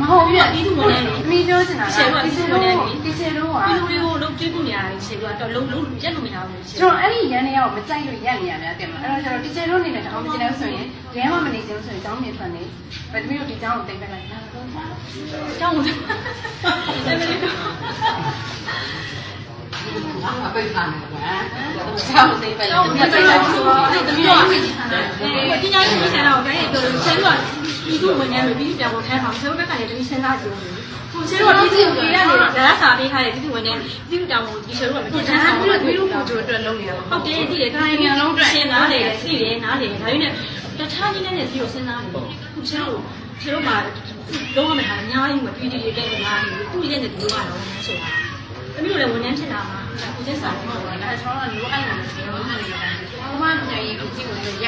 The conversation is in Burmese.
မဟုတ်ဘူးပြီးတော့ပြီးသူဝင်နေအမိပြောချင်တာကရှယ်တော့ဒီပြီးချေသူဝင်လို့နေဒီချေလို့ကပြီးသူတွေကိုလုံးကျွေးမှုနေရတယ်ရှယ်ကတော့လုံးလုံးရက်လို့မရဘူးရှယ်ကျွန်တော်အဲ့ဒီရန်နေရောက်မကြိုက်လို့ရက်နေရများတင်မှာအဲ့တော့ကျွန်တော်ဒီချေလို့နေတယ်တောင်းမကြည့်လို့ဆိုရင်ရဲမမနေချင်ဆိုရင်ကျောင်းနေထွက်နေဗတ်သမီးတို့ဒီကျောင်းကိုတင်ပေးလိုက်တာဟုတ်ပါကျောင်းကိုငါမပိတ်ထားနေကွာဆောင်းသိပဲကျောင်းကိုပြလိုက်ဆိုတော့အဲ့တမီးကအဲပညာရေးဆရာတော်ကလည်းပြောလို့ရှယ် ကပြီးသူဝင်နေပြီပြီးပြောင်းခိုင်းအောင်ဆယ်ဘက်ကလည်းတမီးစဉ်းစားကြည့်လို့ကိုရှယ်ကပြီးသူကြီးရတယ်ဒါစာပေးထားတယ်ပြီးသူဝင်နေပြီးသူတောင်းကိုဒီရှယ်ကမပြတ်တမ်းအောင်ဘူးပြီးလို့ကိုချိုအတွက်လုံးနေရဟုတ်တယ်ဒီလေတိုင်းမြန်လုံးအတွက်ရှင်းနားလေသိတယ်နားလေဒါပေမဲ့တခြားနည်းနဲ့ဒီကိုစဉ်းစားတယ်ခုချေတို့ချေတို့မှာလုံးဝမထားအများကြီးမပြီးတည်တဲ့နေရာတွေသူ့ရဲ့နေဒီလိုကတော့ဆိုတာတမီးတို့လည်းဝန်ထမ်းဖြစ်တာမှာကိုကျက်စာတော့ဟုတ်လားအဲ့ကျွန်တော်ကလိုအပ်နေတယ်ကျွန်တော်မှနေတာဘာမှမညာရေးကိုကြည့်လို့ရ